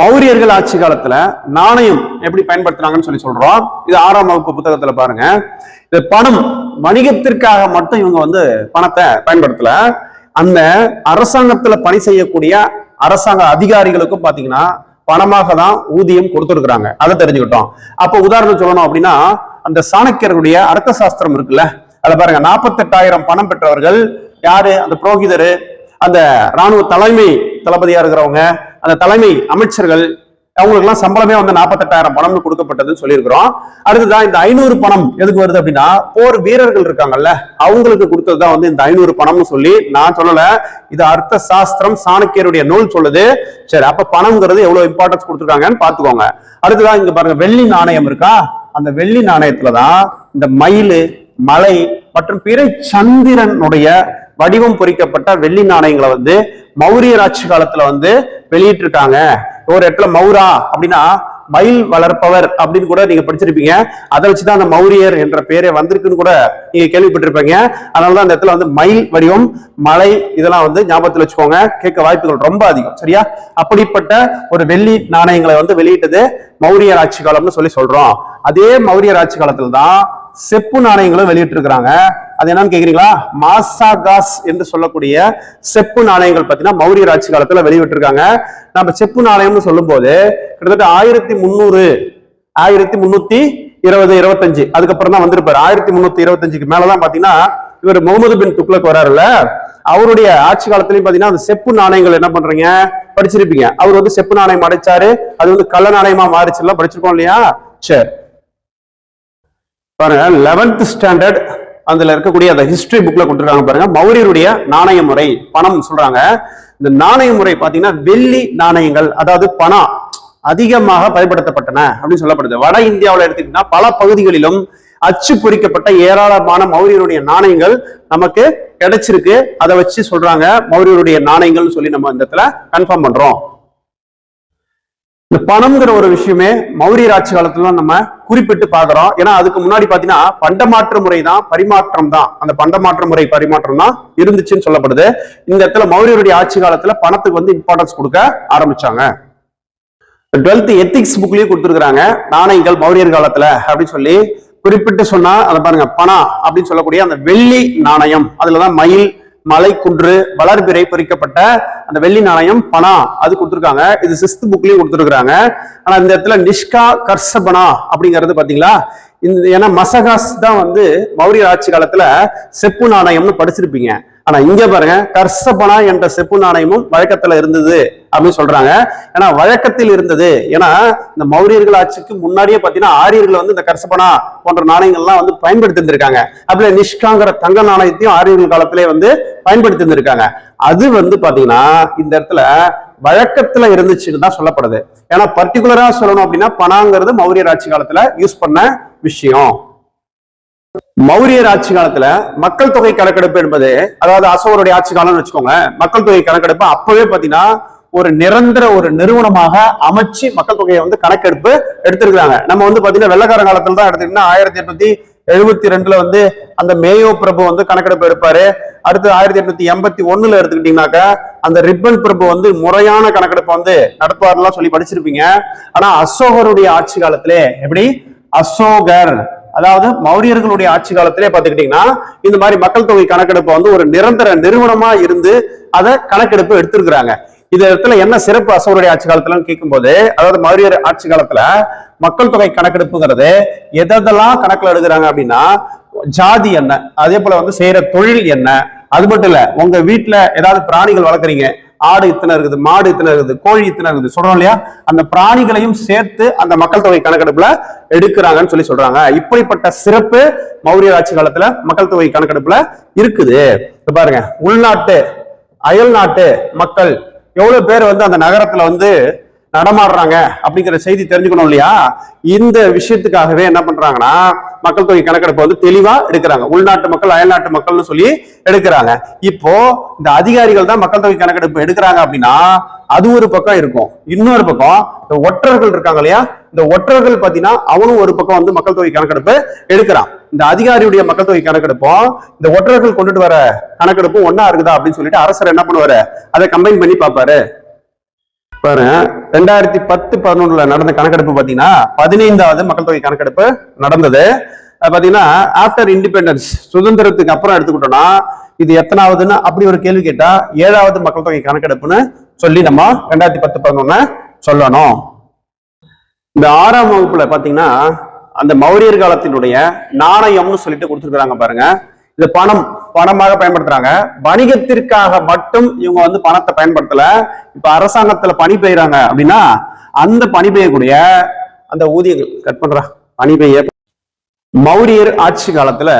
மௌரியர்கள் ஆட்சி காலத்துல நாணயம் எப்படி பயன்படுத்துனாங்கன்னு சொல்லி சொல்றோம். இது ஆறாம் வகுப்பு புத்தகத்துல பாருங்க. இது பணம் வணிகத்திற்காக மட்டும் இவங்க வந்து பணத்தை பயன்படுத்தல. அந்த அரசாங்கத்துல பணி செய்யக்கூடிய அரசாங்க அதிகாரிகளுக்கும் பாத்தீங்கன்னா பணமாக தான் ஊதியம் கொடுத்துருக்குறாங்க. அதை தெரிஞ்சுக்கிட்டோம். அப்ப உதாரணம் சொல்லணும் அப்படின்னா அந்த சாணக்கியருடைய அர்த்த சாஸ்திரம் இருக்குல்ல அதுல பாருங்க. நாற்பத்தெட்டாயிரம் பணம் பெற்றவர்கள் யாரு? அந்த புரோகிதரு அந்த ராணுவ தலைமை தளபதியா இருக்கிறவங்க அந்த தலைமை அமைச்சர்கள் அவங்களுக்குலாம் சம்பளமே வந்து நாற்பத்தெட்டாயிரம் பணம்னு கொடுக்கப்பட்டதுன்னு சொல்லியிருக்கிறோம். அடுத்ததான் இந்த ஐநூறு பணம் எதுக்கு வருது அப்படின்னா போர் வீரர்கள் இருக்காங்கல்ல அவங்களுக்கு கொடுத்தது தான் வந்து இந்த ஐநூறு பணம்னு சொல்லி நான் சொல்லல. இது அர்த்த சாஸ்திரம் சாணக்கியருடைய நூல் சொல்லுது. சரி அப்ப பணம்ங்கிறது எவ்வளவு இம்பார்ட்டன்ஸ் கொடுத்துருக்காங்கன்னு பாத்துக்கோங்க அடுத்ததான் இங்க பாருங்க வெள்ளி நாணயம் இருக்கா? அந்த வெள்ளி நாணயத்துலதான் இந்த மயில் மலை மற்றும் பிற சந்திரனுடைய வடிவம் பொறிக்கப்பட்ட வெள்ளி நாணயங்களை வந்து மௌரியர் ஆட்சி காலத்துல வந்து வெளியிட்டிருக்காங்க. ஒரு இடத்துல மௌரா அப்படின்னா மயில் வளர்ப்பவர் அப்படின்னு கூட நீங்க படிச்சிருப்பீங்க. அதை வச்சுதான் அந்த மௌரியர் என்ற பேரே வந்திருக்குன்னு கூட நீங்க கேள்விப்பட்டிருப்பீங்க. அதனாலதான் அந்த இடத்துல வந்து மயில் வடிவம் மலை இதெல்லாம் வந்து ஞாபகத்துல வச்சுக்கோங்க. கேட்க வாய்ப்புகள் ரொம்ப அதிகம். சரியா? அப்படிப்பட்ட ஒரு வெள்ளி நாணயங்களை வந்து வெளியிட்டது மௌரியர் ஆட்சி காலம்னு சொல்லி சொல்றோம். அதே மௌரியர் ஆட்சி காலத்துல தான் செப்பு நாணயங்களும் வெளியிட்டிருக்கிறாங்க. அது என்னன்னு கேக்குறீங்களா? மாசாகாஸ் என்று சொல்லக்கூடிய செப்பு நாணயங்கள் பார்த்தீங்கன்னா மௌரியர் ஆட்சி காலத்துல வெளியிட்டிருக்காங்க. நம்ம செப்பு நாணயம்னு சொல்லும் போது கிட்டத்தட்ட ஆயிரத்தி முந்நூறு ஆயிரத்தி முன்னூத்தி இருபது இருபத்தஞ்சு அதுக்கப்புறம் தான் வந்திருப்பாரு. ஆயிரத்தி முன்னூத்தி இருபத்தஞ்சுக்கு மேலதான் பாத்தீங்கன்னா இவர் முகமது பின் துக்ளக் வராருல்ல. அவருடைய ஆட்சி காலத்திலயும் பாத்தீங்கன்னா அந்த செப்பு நாணயங்கள் என்ன பண்றீங்க? படிச்சிருப்பீங்க. அவர் வந்து செப்பு நாணயம் அடைச்சாரு. அது வந்து கள்ள நாணயமா மாறிச்சு எல்லாம் படிச்சிருக்கோம் இல்லையா? சரி. பாருங்க லெவன்த் ஸ்டாண்டர்ட் அதுல இருக்கக்கூடிய அந்த ஹிஸ்டரி புக்ல கொடுத்துருக்காங்க பாருங்க. மௌரியருடைய நாணய முறை பணம் சொல்றாங்க. இந்த நாணய முறை பாத்தீங்கன்னா வெள்ளி நாணயங்கள் அதாவது பணம் அதிகமாக பயன்படுத்தப்பட்டன அப்படின்னு சொல்லப்படுது. வட இந்தியாவில் எடுத்துக்கிட்டா பல பகுதிகளிலும் அச்சு பொறிக்கப்பட்ட ஏராளமான மௌரியருடைய நாணயங்கள் நமக்கு கிடைச்சிருக்கு. அதை வச்சு சொல்றாங்க மௌரியருடைய நாணயங்கள்னு சொல்லி நம்ம இந்த இடத்துல கன்ஃபார்ம் பண்றோம். இந்த பணம்ங்கிற ஒரு விஷயமே மௌரியர் ஆட்சி காலத்துல தான் நம்ம குறிப்பிட்டு பாக்குறோம் ஏன்னா அதுக்கு முன்னாடி பாத்தீங்கன்னா பண்டமாற்று முறை தான் பரிமாற்றம் தான் அந்த பண்டமாற்று முறை பரிமாற்றம் தான் இருந்துச்சுன்னு சொல்லப்படுது. இந்த இடத்துல மௌரியருடைய ஆட்சி காலத்துல பணத்துக்கு வந்து இம்பார்ட்டன்ஸ் கொடுக்க ஆரம்பிச்சாங்க. டுவெல்த் எத்திக்ஸ் புக்லயே கொடுத்துருக்காங்க நாணயங்கள் மௌரியர் காலத்துல அப்படின்னு சொல்லி குறிப்பிட்டு சொன்னா அதை பாருங்க பணம் அப்படின்னு சொல்லக்கூடிய அந்த வெள்ளி நாணயம். அதுலதான் மயில் மலை குன்று வளர்பிறை பொறிக்கப்பட்ட அந்த வெள்ளி நாணயம் பனா அது கொடுத்துருக்காங்க. இது சிஸ்த் புக்லயும் கொடுத்துருக்காங்க ஆனா இந்த இடத்துல நிஷ்கா கர்சபனா அப்படிங்கிறது பாத்தீங்களா இந்த ஏன்னா மசகாஸ் தான் வந்து மௌரிய ஆட்சி காலத்துல செப்பு நாணயம்னு படிச்சிருப்பீங்க. ஆனா இங்க பாருங்க கர்சபனா என்ற செப்பு நாணயமும் வழக்கத்துல இருந்தது அப்படின்னு சொல்றாங்க. ஏன்னா வழக்கத்தில் இருந்தது. ஏன்னா இந்த மௌரியர்கள் ஆட்சிக்கு முன்னாடியே பாத்தீங்கன்னா ஆரியர்கள் வந்து இந்த கர்சபனா போன்ற நாணயங்கள்லாம் வந்து பயன்படுத்தி இருந்திருக்காங்க அப்படியே நிஷ்காங்கிற தங்க நாணயத்தையும் ஆரியர்கள் காலத்திலே வந்து பயன்படுத்தி இருந்திருக்காங்க அது வந்து பாத்தீங்கன்னா இந்த இடத்துல வழக்கத்துல இருந்துச்சுன்னு தான் சொல்லப்படுது. ஏன்னா பர்டிகுலரா சொல்லணும் அப்படின்னா பணாங்கிறது மௌரியர் ஆட்சி காலத்துல யூஸ் பண்ண விஷயம். மௌரியர் ஆட்சி காலத்துல மக்கள் தொகை கணக்கெடுப்பு என்பது அதாவது அசோகருடைய ஆட்சி காலம்னு வச்சுக்கோங்க மக்கள் தொகை கணக்கெடுப்பு அப்பவே பாத்தீங்கன்னா ஒரு நிரந்தர ஒரு நிறுவனமாக அமைச்சு மக்கள் தொகையை வந்து கணக்கெடுப்பு எடுத்திருக்கிறாங்க. நம்ம வந்து பாத்தீங்கன்னா வெள்ளக்கார காலத்துல தான் எடுத்தீங்கன்னா ஆயிரத்தி எட்நூத்தி எழுபத்தி ரெண்டுல வந்து அந்த மேயோ பிரபு வந்து கணக்கெடுப்பு எடுப்பாரு. அடுத்து ஆயிரத்தி எட்நூத்தி எண்பத்தி ஒண்ணுல எடுத்துக்கிட்டீங்கன்னாக்க அந்த ரிப்பன் பிரபு வந்து முறையான கணக்கெடுப்பு வந்து நடப்பார்லாம் சொல்லி படிச்சிருப்பீங்க. ஆனா அசோகருடைய ஆட்சி காலத்திலே எப்படி? அசோகர். அதாவது மௌரியர்களுடைய ஆட்சி காலத்திலே பாத்துக்கிட்டீங்கன்னா இந்த மாதிரி மக்கள் தொகை கணக்கெடுப்பு வந்து ஒரு நிரந்தர நிறுவனமா இருந்து அதை கணக்கெடுப்பு எடுத்திருக்கிறாங்க. இந்த இடத்துல என்ன சிறப்பு அசோகருடைய ஆட்சி காலத்துலன்னு கேட்கும்போது அதாவது மௌரியர் ஆட்சி காலத்துல மக்கள் தொகை கணக்கெடுப்புங்கிறது எதெல்லாம் கணக்குல எடுக்கிறாங்க அப்படின்னா ஜாதி என்ன அதே போல வந்து செய்யற தொழில் என்ன அது மட்டும் இல்ல உங்க வீட்டுல ஏதாவது பிராணிகள் வளர்க்குறீங்க ஆடு இத்தனை இருக்குது மாடு இத்தனை இருக்குது கோழி இத்தனை இருக்குது சொல்றோம் இல்லையா? அந்த பிராணிகளையும் சேர்த்து அந்த மக்கள் தொகை கணக்கெடுப்புல எடுக்கிறாங்கன்னு சொல்லி சொல்றாங்க. இப்படிப்பட்ட சிறப்பு மௌரிய ஆட்சி காலத்துல மக்கள் தொகை கணக்கெடுப்புல இருக்குது. பாருங்க உள்நாட்டு அயல் நாட்டு மக்கள் எவ்வளவு பேர் வந்து அந்த நகரத்துல வந்து நடமாடுறாங்க அப்படிங்கிற செய்தி தெரிஞ்சுக்கணும் இல்லையா? இந்த விஷயத்துக்காகவே என்ன பண்றாங்கன்னா மக்கள் தொகை கணக்கெடுப்பு வந்து தெளிவா எடுக்கிறாங்க. உள்நாட்டு மக்கள் அயல்நாட்டு மக்கள்னு சொல்லி எடுக்கிறாங்க. இப்போ இந்த அதிகாரிகள் தான் மக்கள் தொகை கணக்கெடுப்பு எடுக்கிறாங்க அப்படின்னா அது ஒரு பக்கம் இருக்கும். இன்னொரு பக்கம் இந்த ஒற்றர்கள் இருக்காங்க இல்லையா? இந்த ஒற்றர்கள் பாத்தீங்கன்னா அவனும் ஒரு பக்கம் வந்து மக்கள் தொகை கணக்கெடுப்பு எடுக்கிறான். இந்த அதிகாரியுடைய மக்கள் தொகை கணக்கெடுப்பும் இந்த ஒற்றர்கள் கொண்டுட்டு வர கணக்கெடுப்பும் ஒன்னா இருக்குதா அப்படின்னு சொல்லிட்டு அரசர் என்ன பண்ணுவாரு? அதை கம்பைன் பண்ணி பார்ப்பாரு. பாருங்க. ரெண்டாயிரத்தி பத்து பதினொன்றுல நடந்த கணக்கெடுப்பு பாத்தீங்கன்னா பதினைந்தாவது மக்கள் தொகை கணக்கெடுப்பு நடந்தது. பார்த்தீங்கன்னா பாத்தீங்கன்னா ஆஃப்டர் இண்டிபெண்டன்ஸ் சுதந்திரத்துக்கு அப்புறம் எடுத்துக்கிட்டோம்னா இது எத்தனாவதுன்னு அப்படி ஒரு கேள்வி கேட்டா ஏழாவது மக்கள் தொகை கணக்கெடுப்புன்னு சொல்லி நம்ம ரெண்டாயிரத்தி பத்து பதினொன்னு சொல்லணும். இந்த ஆறாம் வகுப்புல பாத்தீங்கன்னா அந்த மௌரியர் காலத்தினுடைய நாணயம்னு சொல்லிட்டு கொடுத்துருக்குறாங்க பாருங்க. இது பணம் பணமாக பயன்படுத்துறாங்க. வணிகத்திற்காக மட்டும் இவங்க வந்து பணத்தை பயன்படுத்தல. இப்ப அரசாங்கத்துல பணி பெய்யறாங்க அப்படின்னா அந்த பணி பெய்யக்கூடிய அந்த ஊதியங்கள் கட் பண்றா. பணி பெய்ய மௌரியர் ஆட்சி காலத்துல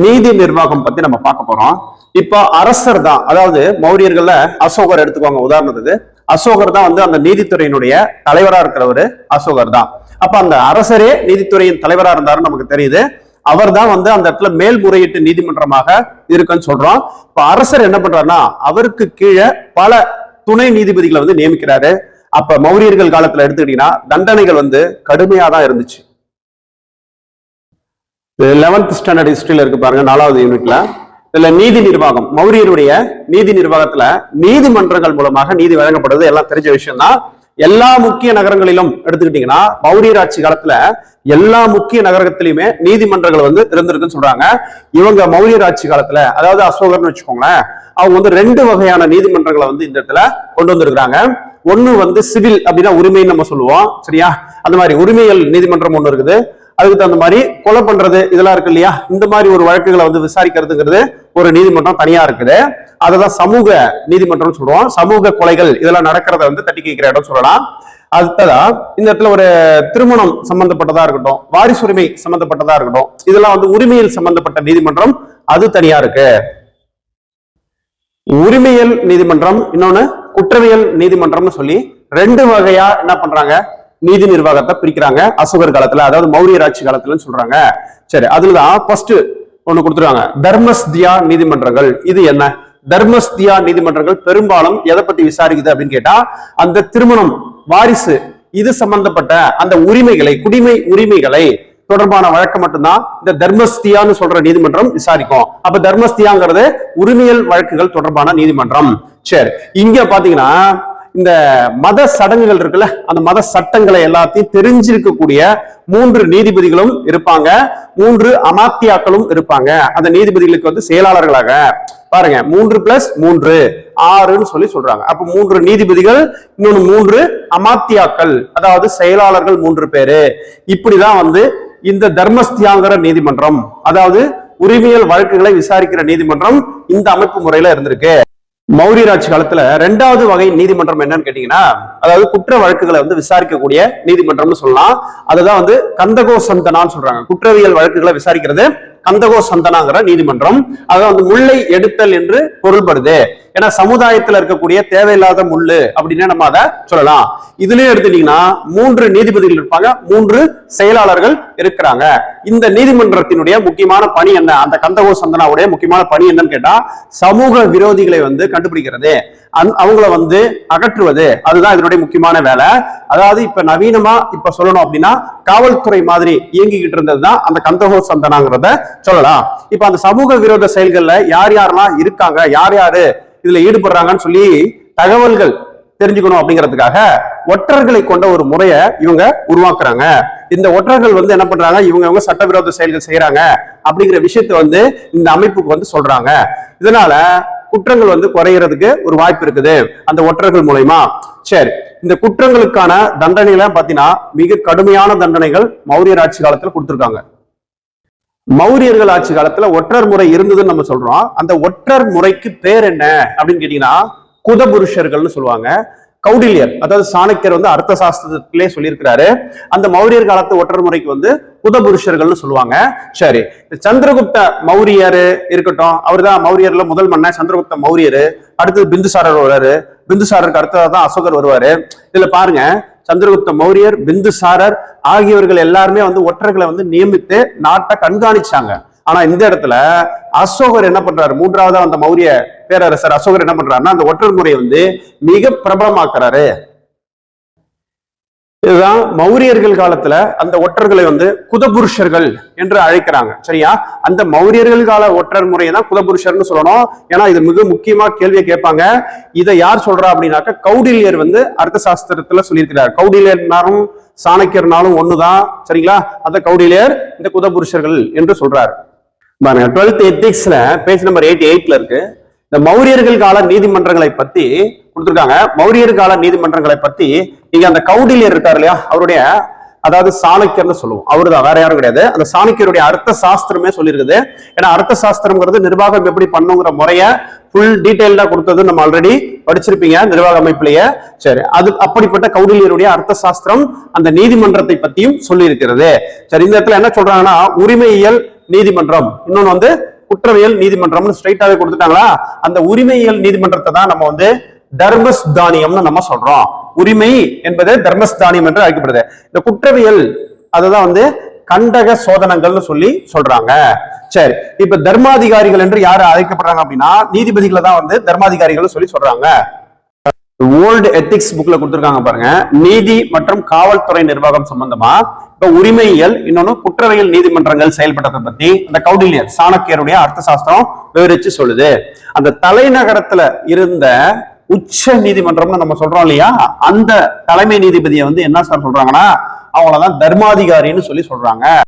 நீதி நிர்வாகம் பத்தி நம்ம பார்க்க போறோம். இப்போ அரசர் தான் அதாவது மௌரியர்கள்ல அசோகர் எடுத்துக்கோங்க உதாரணத்துக்கு அசோகர் தான் வந்து அந்த நீதித்துறையினுடைய தலைவரா இருக்கிறவரு அசோகர் தான். அப்ப அந்த அரசரே நீதித்துறையின் தலைவரா இருந்தாருன்னு நமக்கு தெரியுது. அவர் தான் வந்து அந்த இடத்துல மேல்முறையீட்டு நீதிமன்றமாக இருக்குன்னு சொல்றோம். இப்ப அரசர் என்ன பண்றாருன்னா அவருக்கு கீழே பல துணை நீதிபதிகளை வந்து நியமிக்கிறாரு. அப்ப மௌரியர்கள் காலத்துல எடுத்துக்கிட்டீங்கன்னா தண்டனைகள் வந்து கடுமையா தான் இருந்துச்சு லெவன்த் ஸ்டாண்டர்ட் ஹிஸ்டரியில இருக்கு பாருங்க நாலாவது யூனிட்ல இதுல நீதி நிர்வாகம் மௌரியருடைய நீதி நிர்வாகத்துல நீதிமன்றங்கள் மூலமாக நீதி வழங்கப்படுறது எல்லாம் தெரிஞ்ச விஷயம் தான் எல்லா முக்கிய நகரங்களிலும் எடுத்துக்கிட்டீங்கன்னா மௌரியர் ஆட்சி காலத்துல எல்லா முக்கிய நகரத்திலயுமே நீதிமன்றங்கள் வந்து இருந்திருக்குன்னு சொல்றாங்க. இவங்க மௌரியர் ஆட்சி காலத்துல அதாவது அசோகர்னு வச்சுக்கோங்களேன் அவங்க வந்து ரெண்டு வகையான நீதிமன்றங்களை வந்து இந்த இடத்துல கொண்டு வந்திருக்கிறாங்க. ஒண்ணு வந்து சிவில் அப்படின்னா உரிமைன்னு நம்ம சொல்லுவோம் சரியா? அந்த மாதிரி உரிமையல் நீதிமன்றம் ஒண்ணு இருக்குது. அதுக்கு தகுந்த மாதிரி கொலை பண்றது இதெல்லாம் இருக்கு இல்லையா? இந்த மாதிரி ஒரு வழக்குகளை வந்து விசாரிக்கிறதுங்கிறது ஒரு நீதிமன்றம் தனியா இருக்குது. அதுதான் சமூக நீதிமன்றம்னு சொல்லுவோம் சமூக கொலைகள் இதெல்லாம் நடக்கிறத வந்து தட்டி கேட்கிற இடம் சொல்லலாம். அடுத்ததா இந்த இடத்துல ஒரு திருமணம் சம்பந்தப்பட்டதா இருக்கட்டும் வாரிசுரிமை சம்பந்தப்பட்டதா இருக்கட்டும் இதெல்லாம் வந்து உரிமையில் சம்பந்தப்பட்ட நீதிமன்றம் அது தனியா இருக்கு. உரிமையல் நீதிமன்றம் இன்னொன்னு குற்றவியல் நீதிமன்றம்னு சொல்லி ரெண்டு வகையா என்ன பண்றாங்க? நீதி நிர்வாகத்தை பிரிக்கிறாங்க. அசோகர் காலத்துல அதாவது மௌரியர் ஆட்சி காலத்துலன்னு சொல்றாங்க. சரி அதுலதான் ஃபர்ஸ்ட் ஒண்ணு கொடுத்துருவாங்க தர்மஸ்தியா நீதிமன்றங்கள் இது என்ன? தர்மஸ்தியா நீதிமன்றங்கள் பெரும்பாலும் எதை பத்தி விசாரிக்குது அப்படின்னு கேட்டா அந்த திருமணம் வாரிசு இது சம்பந்தப்பட்ட அந்த உரிமைகளை குடிமை உரிமைகளை தொடர்பான வழக்கு மட்டும்தான் இந்த தர்மஸ்தியான்னு சொல்ற நீதிமன்றம் விசாரிக்கும். அப்ப தர்மஸ்தியாங்கிறது உரிமையல் வழக்குகள் தொடர்பான நீதிமன்றம். சரி இங்க பாத்தீங்கன்னா இந்த மத சடங்குகள் இருக்குல்ல அந்த மத சட்டங்களை எல்லாத்தையும் தெரிஞ்சிருக்கக்கூடிய மூன்று நீதிபதிகளும் இருப்பாங்க. மூன்று அமாத்தியாக்களும் இருப்பாங்க. அந்த நீதிபதிகளுக்கு வந்து செயலாளர்களாக பாருங்க மூன்று பிளஸ் மூன்று ஆறுன்னு சொல்லி சொல்றாங்க. அப்ப மூன்று நீதிபதிகள் இன்னொன்னு மூன்று அமாத்தியாக்கள் அதாவது செயலாளர்கள் மூன்று பேரு. இப்படிதான் வந்து இந்த தர்மஸ்தியாங்கிற நீதிமன்றம் அதாவது உரிமையல் வழக்குகளை விசாரிக்கிற நீதிமன்றம் இந்த அமைப்பு முறையில இருந்திருக்கு. மௌரியராஜ் காலத்துல ரெண்டாவது வகை நீதிமன்றம் என்னன்னு கேட்டீங்கன்னா அதாவது குற்ற வழக்குகளை வந்து விசாரிக்கக்கூடிய நீதிமன்றம்னு சொல்லலாம். அதுதான் வந்து கந்தகோ சந்தனான்னு சொல்றாங்க. குற்றவியல் வழக்குகளை விசாரிக்கிறது. கந்தகோ சந்தனாங்கிற நீதிமன்றம். அதான் வந்து முல்லை எடுத்தல் என்று பொருள்படுது. ஏன்னா சமுதாயத்துல இருக்கக்கூடிய தேவையில்லாத முள்ளு அப்படின்னு நம்ம அதை சொல்லலாம். இதுலயும் எடுத்துட்டீங்கன்னா மூன்று நீதிபதிகள் இருப்பாங்க. மூன்று செயலாளர்கள் இருக்கிறாங்க. இந்த நீதிமன்றத்தினுடைய முக்கியமான பணி என்ன? அந்த கந்தகோ சந்தனாவுடைய முக்கியமான பணி என்னன்னு கேட்டா சமூக விரோதிகளை வந்து கண்டுபிடிக்கிறது. அவங்கள வந்து அகற்றுவது. அதுதான் இதனுடைய முக்கியமான வேலை. அதாவது இப்ப நவீனமா இப்ப சொல்லணும் அப்படின்னா காவல்துறை மாதிரி இயங்கிக்கிட்டு இருந்தது தான் அந்த கந்தகோ சந்தனாங்கிறத சொல்லலாம். இப்ப அந்த சமூக விரோத செயல்கள்ல யார் யாரெல்லாம் இருக்காங்க யார் யாரு இதுல ஈடுபடுறாங்கன்னு சொல்லி தகவல்கள் தெரிஞ்சுக்கணும் அப்படிங்கிறதுக்காக ஒற்றர்களை கொண்ட ஒரு முறையை இவங்க உருவாக்குறாங்க. இந்த ஒற்றர்கள் வந்து என்ன பண்றாங்க இவங்க இவங்க சட்டவிரோத செயல்கள் செய்யறாங்க அப்படிங்கிற விஷயத்த வந்து இந்த அமைப்புக்கு வந்து சொல்றாங்க. இதனால குற்றங்கள் வந்து குறையிறதுக்கு ஒரு வாய்ப்பு இருக்குது அந்த ஒற்றர்கள் மூலயமா. சரி இந்த குற்றங்களுக்கான தண்டனைகளை பார்த்தீங்கன்னா மிக கடுமையான தண்டனைகள் மௌரியர் ஆட்சி காலத்துல கொடுத்துருக்காங்க. மௌரியர்கள் ஆட்சி காலத்துல ஒற்றர் முறை இருந்ததுன்னு நம்ம சொல்றோம். அந்த ஒற்றர் முறைக்கு பேர் என்ன அப்படின்னு கேட்டீங்கன்னா குதபுருஷர்கள்னு சொல்லுவாங்க. கௌடில்யர் அதாவது சாணக்கியர் வந்து அர்த்த சாஸ்திரத்திலே சொல்லியிருக்கிறாரு. அந்த மௌரியர் காலத்து ஒற்றர் முறைக்கு வந்து புதபுருஷர்கள்னு சொல்லுவாங்க. சரி சந்திரகுப்த மௌரியர் இருக்கட்டும் அவர் தான் மௌரியர்ல முதல் மன்னர் சந்திரகுப்த மௌரியர். அடுத்தது பிந்துசாரர் வருவாரு. பிந்துசாரருக்கு அடுத்ததாக தான் அசோகர் வருவாரு. இதுல பாருங்க சந்திரகுப்த மௌரியர் பிந்துசாரர் ஆகியவர்கள் எல்லாருமே வந்து ஒற்றர்களை வந்து நியமித்து நாட்டை கண்காணிச்சாங்க. ஆனா இந்த இடத்துல அசோகர் என்ன பண்றாரு? மூன்றாவது அந்த மௌரிய பேரரசர் அசோகர் என்ன பண்றாருன்னா அந்த ஒற்றர் முறையை வந்து மிக பிரபலமாக்குறாரு. இதுதான் மௌரியர்கள் காலத்துல அந்த ஒற்றர்களை வந்து குதபுருஷர்கள் என்று அழைக்கிறாங்க. சரியா? அந்த மௌரியர்கள் கால ஒற்றர் முறையை தான் குதபுருஷர்னு சொல்லணும். ஏன்னா இது மிக முக்கியமா கேள்வியை கேட்பாங்க. இதை யார் சொல்றா அப்படின்னாக்க கௌடில்யர் வந்து அர்த்த சாஸ்திரத்துல சொல்லியிருக்கிறார். கௌடில்யர்னாலும் சாணக்கியர்னாலும் ஒண்ணுதான். சரிங்களா? அந்த கௌடில்யர் இந்த குதபுருஷர்கள் என்று சொல்றாரு. பாருங்க டுவெல்த் எத்திக்ஸ்ல பேஜ் நம்பர் எயிட்டி எயிட்ல இருக்கு. இந்த மௌரியர்கள் கால நீதிமன்றங்களை பத்தி கொடுத்துருக்காங்க. மௌரியர் கால நீதிமன்றங்களை பத்தி நீங்க அந்த கௌடிலியர் இருக்காரு இல்லையா? அவருடைய அதாவது சாணக்கியர்னு சொல்லுவோம். அவருதான் வேற யாரும் கிடையாது. அந்த சாணக்கியருடைய அர்த்த சாஸ்திரமே சொல்லியிருக்குது. ஏன்னா அர்த்த சாஸ்திரம்ங்கிறது நிர்வாகம் எப்படி பண்ணுங்கிற முறைய ஃபுல் டீட்டெயில்டா கொடுத்தது நம்ம ஆல்ரெடி படிச்சிருப்பீங்க நிர்வாக அமைப்பிலேயே. சரி அது அப்படிப்பட்ட கௌடிலியருடைய அர்த்த சாஸ்திரம் அந்த நீதிமன்றத்தை பத்தியும் சொல்லியிருக்கிறது. சரி இந்த இடத்துல என்ன சொல்றாங்கன்னா உரிமையியல் நீதிமன்றம். இன்னொன்னு வந்து குற்றவியல் நீதிமன்றம்னு ஸ்ட்ரைட்டாவே கொடுத்துட்டாங்களா? அந்த உரிமையியல் நீதிமன்றத்தை தான் நம்ம வந்து தர்மஸ்தானியம்னு நம்ம சொல்றோம். உரிமை என்பது தர்மஸ்தானியம் என்று அழைக்கப்படுது. இந்த குற்றவியல் அதுதான் வந்து கண்டக சோதனங்கள்னு சொல்லி சொல்றாங்க. சரி இப்ப தர்மாதிகாரிகள் என்று யாரு அழைக்கப்படுறாங்க அப்படின்னா நீதிபதிகளை தான் வந்து தர்மாதிகாரிகள் சொல்லி சொல்றாங்க. ஓல்டு எத்திக்ஸ் புக்ல கொடுத்துருக்காங்க பாருங்க. நீதி மற்றும் காவல்துறை நிர்வாகம் சம்பந்தமா. இப்ப உரிமையியல் இன்னொன்னு குற்றவியல் நீதிமன்றங்கள் செயல்பட்டதை பத்தி அந்த கௌடில்யர் சாணக்கியருடைய அர்த்த சாஸ்திரம் விவரிச்சு சொல்லுது. அந்த தலைநகரத்துல இருந்த உச்ச நீதிமன்றம்னு நம்ம சொல்றோம் இல்லையா? அந்த தலைமை நீதிபதியை வந்து என்ன சார் சொல்றாங்கன்னா அவங்களதான் தர்மாதிகாரின்னு சொல்லி சொல்றாங்க.